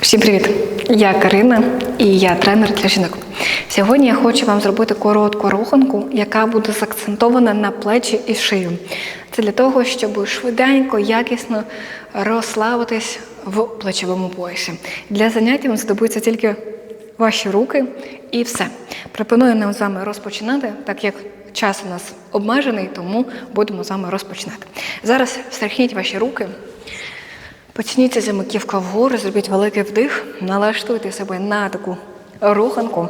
Всім привіт! Я Карина і я тренер для жінок. Сьогодні я хочу вам зробити коротку руханку, яка буде заакцентована на плечі і шию. Це для того, щоб швиденько, якісно розслабитись в плечовому поясі. Для заняття вам знадобиться тільки ваші руки і все. Пропоную нам з вами розпочинати, так як час у нас обмежений, тому будемо з вами розпочинати. Зараз встряхніть ваші руки. Почніться з маківка вгору, зробіть великий вдих, налаштуйте себе на таку руханку.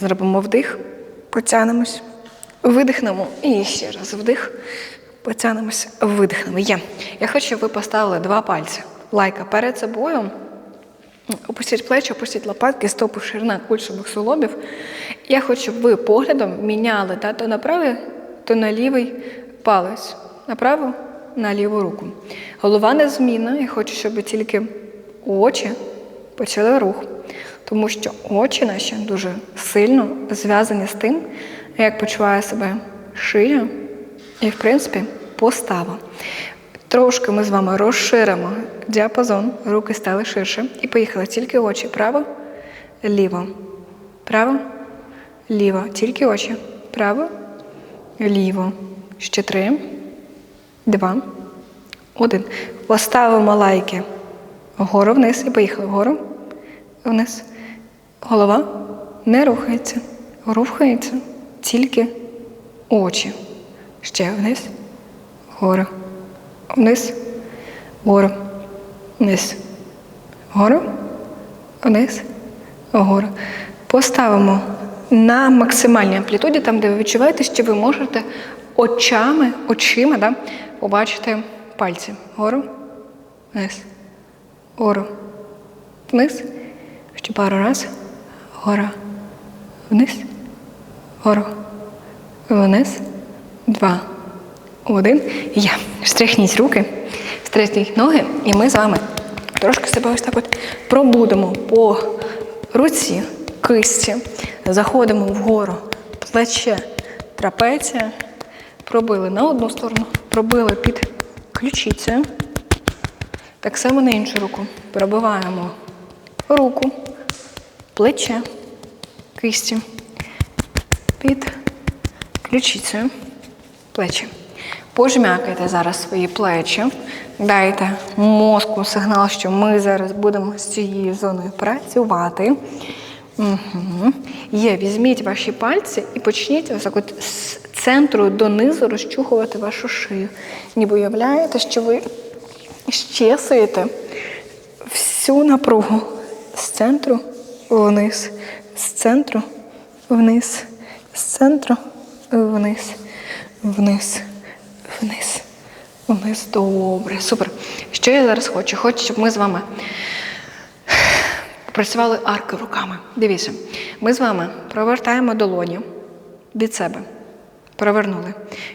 Зробимо вдих, потягнемось, видихнемо і ще раз вдих, потягнемось, видихнемо. Є. Я хочу, щоб ви поставили два пальці. Лайка перед собою. Опустіть плечі, опустіть лопатки, стопу ширина кульшових суглобів. Я хочу, щоб ви поглядом міняли та, то на правий, то на лівий палець. На праву, на ліву руку. Голова незмінна. Я хочу, щоб тільки очі почали рух. Тому що очі наші дуже сильно зв'язані з тим, як почуває себе шия і, в принципі, постава. Трошки ми з вами розширимо діапазон, руки стали ширше. І поїхали тільки очі. Право, ліво. Право, ліво. Тільки очі. Право, ліво. Ще три, два, один. Поставимо лайки вгору вниз і поїхали вгору, вниз. Голова не рухається. Рухається тільки очі. Ще вниз, вгору вниз, вгору, вниз, вгору, вниз, вгору. Поставимо на максимальній амплітуді, там, де ви відчуваєте, що ви можете очами, очима да, побачити пальці. Вгору, вниз, вгору, вниз. Ще пару раз. Гора, вниз, вгору, вниз, два. Один. Я. Стряхніть руки, стряхніть ноги, і ми з вами трошки себе ось так от пробудемо по руці, кисті, заходимо вгору, плече, трапеція, пробили на одну сторону, пробили під ключицею. Так само на іншу руку. Пробиваємо руку, плече, кисті, під ключицею, плечі. Пожмякайте зараз свої плечі, дайте мозку сигнал, що ми зараз будемо з цією зоною працювати. Угу. Є, візьміть ваші пальці і почніть ось так от центру донизу розчухувати вашу шию. Ніби уявляєте, що ви щесуєте всю напругу з центру вниз, з центру вниз, з центру вниз, вниз вниз. Вниз. Добре, супер. Що я зараз хочу? Хочу, щоб ми з вами працювали арки руками. Дивіться, ми з вами провертаємо долоні від себе. Провернули.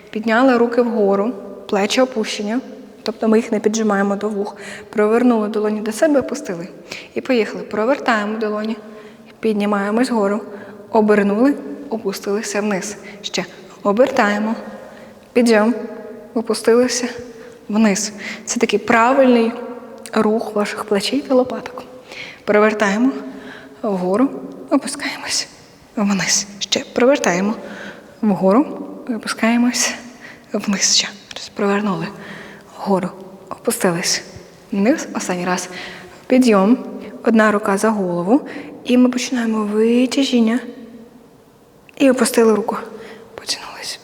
Підняли руки вгору, плечі опущення. Тобто ми їх не піджимаємо до вух. Провернули долоні до себе, опустили. І поїхали. Провертаємо долоні, піднімаємось вгору, обернули, опустилися вниз. Ще обертаємо. Підйом, опустилися вниз. Це такий правильний рух ваших плечей та лопаток. Перевертаємо вгору, опускаємось вниз. Ще привертаємо вгору, опускаємось вниз. Ще провернули вгору, опустились вниз. Останній раз. Підйом, одна рука за голову. І ми починаємо витяжіння. І опустили руку. Потягнулись.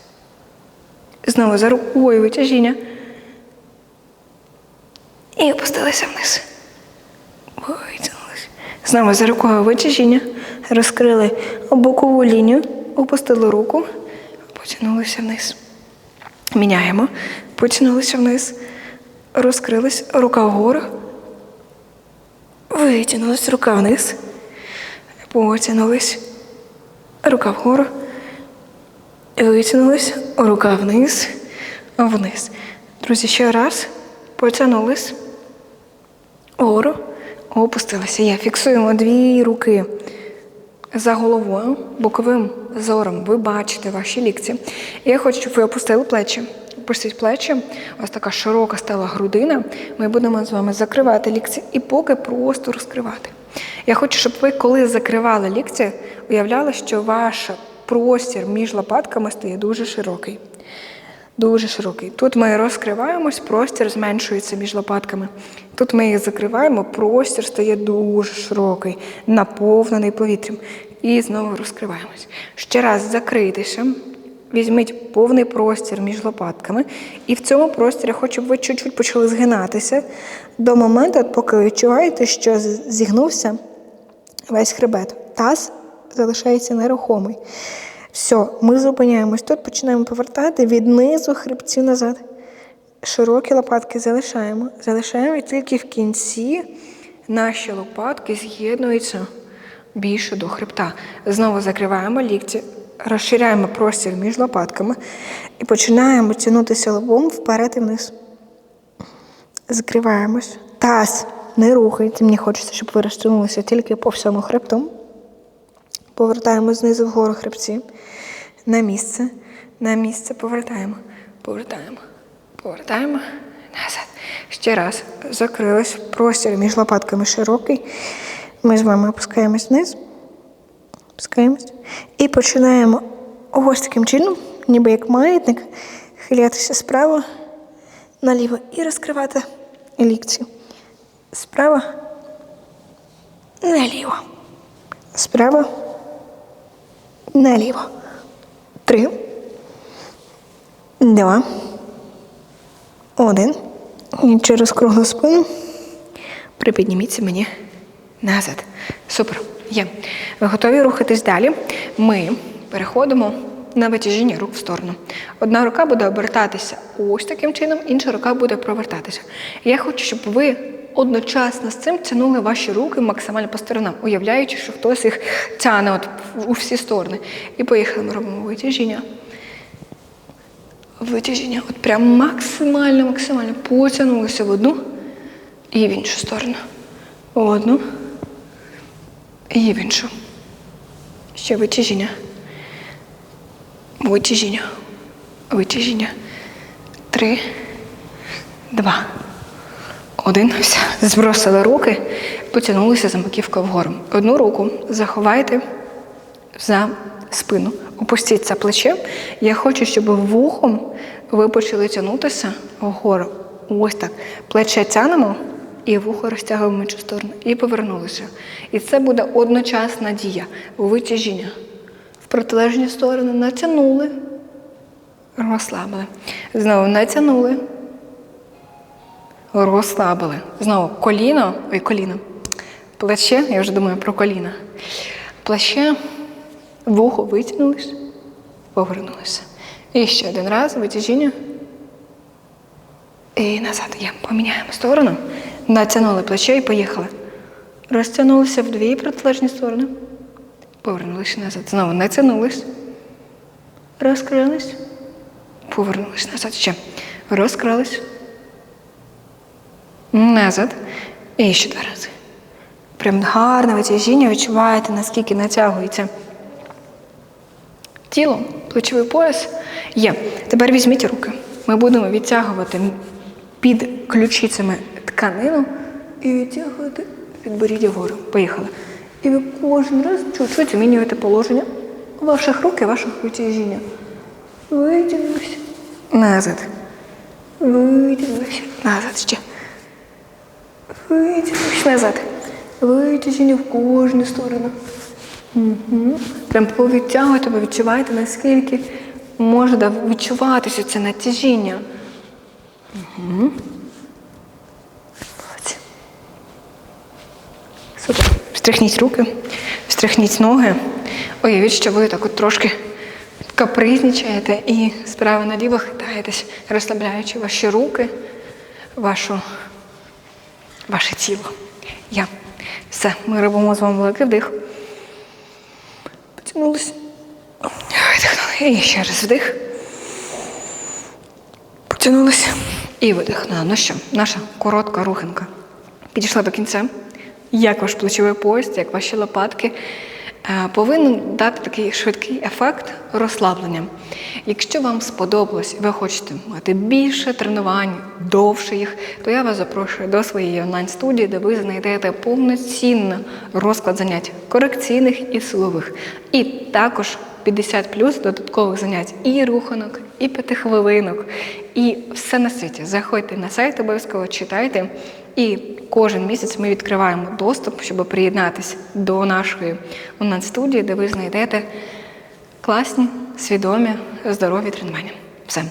Знову за рукою витяжіння. І опустилися вниз. Витягнулися. Знову за рукою витяжіння. Розкрили бокову лінію, опустили руку, потягнулися вниз. Міняємо. Потягнулися вниз. Розкрились. Рука вгору. Витягнулись, рука вниз. Потягнулись. Рука вгору. Витягнулись, рука вниз, вниз. Друзі, ще раз. Потягнулись. Вгору. Опустилися. Є. Фіксуємо дві руки за головою, боковим зором. Ви бачите ваші лікці. І я хочу, щоб ви опустили плечі. Опустіть плечі, у вас така широка стала грудина. Ми будемо з вами закривати лікці і поки просто розкривати. Я хочу, щоб ви, коли закривали лікці, уявляли, що ваш простір між лопатками стає дуже широкий. Дуже широкий. Тут ми розкриваємось, простір зменшується між лопатками. Тут ми їх закриваємо, простір стає дуже широкий, наповнений повітрям. І знову розкриваємось. Ще раз закритися. Візьміть повний простір між лопатками. І в цьому просторі хочу, щоб ви чуть-чуть почали згинатися до моменту, поки ви відчуваєте, що зігнувся весь хребет. Таз залишається нерухомий. Все, ми зупиняємось тут, починаємо повертати від низу хребців назад. Широкі лопатки залишаємо. Залишаємо і тільки в кінці наші лопатки з'єднуються більше до хребта. Знову закриваємо лікті, розширяємо простір між лопатками і починаємо тягнутися лобом вперед і вниз. Закриваємось. Таз не рухається. Мені хочеться, щоб ви розтягнулися тільки по всьому хребту. Повертаємо знизу вгору хребці. На місце. На місце повертаємо. Повертаємо. Повертаємо. Назад. Ще раз. Закрились. Простір між лопатками широкий. Ми з вами опускаємось вниз. Опускаємось. І починаємо ось таким чином, ніби як маятник, хилятися справа наліво і розкривати лікці. Справа наліво. Справа наліво. Три. Два. Один. І через круглу спину. Припідніміться мені назад. Супер. Є. Ви готові рухатись далі? Ми переходимо на витяжіння рук в сторону. Одна рука буде обертатися ось таким чином, інша рука буде провертатися. Я хочу, щоб ви одночасно з цим тягнули ваші руки максимально по сторонам, уявляючи, що хтось їх тягне от у всі сторони. І поїхали, ми робимо витяжіння. Витяжіння. От прям максимально, максимально потягнулися в одну і в іншу сторону. В одну і в іншу. Ще витяжіння. Витяжіння. Витяжіння. Три, два, один. Збросили руки, потягнулися за маківкою вгору. Одну руку заховайте за спину. Опустіть це плече. Я хочу, щоб вухом ви почали тягнутися вгору. Ось так. Плече тянемо і вухо розтягуємо іншу сторону. І повернулися. І це буде одночасна дія. Витяжіння. В протилежні сторони натягнули, розслабили. Знову натягнули, розслабили. Знову коліно, ой, коліно. Плече, я вже думаю про коліна. Плече, вухо витягнулись, повернулися. І ще один раз витяжіння. І назад. Є. Поміняємо сторону. Натягнули плече і поїхали. Розтягнулися в дві протилежні сторони. Повернулися назад. Знову натягнулись. Розкрились. Повернулись назад. Ще. Розкрились. Назад. І ще два рази. Прям гарне витяжіння. Відчуваєте, наскільки натягується тіло, плечовий пояс. Є. Тепер візьміть руки. Ми будемо відтягувати під ключицями тканину і відтягувати підборіддя вгору. Поїхали. І ви кожен раз чуть-чуть змінюєте положення ваших рук і ваших витяжіння. Витягнулися. Назад. Витягнулися. Назад ще. Витягнулися назад. Витяжіння в кожну сторону. Угу. Прям повідтягуйте, ви наскільки може відчуватися це натяжіння. Угу. Супер. Встряхніть руки, встряхніть ноги. Уявіть, що ви так от трошки капризнічаєте і справа наліво хитаєтесь, розслабляючи ваші руки, вашу, ваше тіло. Я. Все, ми робимо з вами великий вдих. Потягнулися. Видихнули. І ще раз вдих. Потягнулися. І видихнули. Ну що, наша коротка руханка підійшла до кінця. Як ваш плечовий пояс, як ваші лопатки. Е, повинен дати такий швидкий ефект розслаблення. Якщо вам сподобалось, і ви хочете мати більше тренувань, довше їх, то я вас запрошую до своєї онлайн-студії, де ви знайдете повноцінний розклад занять корекційних і силових. І також 50 плюс додаткових занять і руханок, і п'ятихвилинок, і все на світі. Заходьте на сайт, обов'язково читайте. І кожен місяць ми відкриваємо доступ, щоб приєднатися до нашої онлайн-студії, де ви знайдете класні, свідомі, здорові тренування. Все.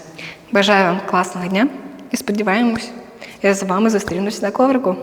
Бажаю вам класного дня і сподіваємось, я з вами зустрінусь на коврику.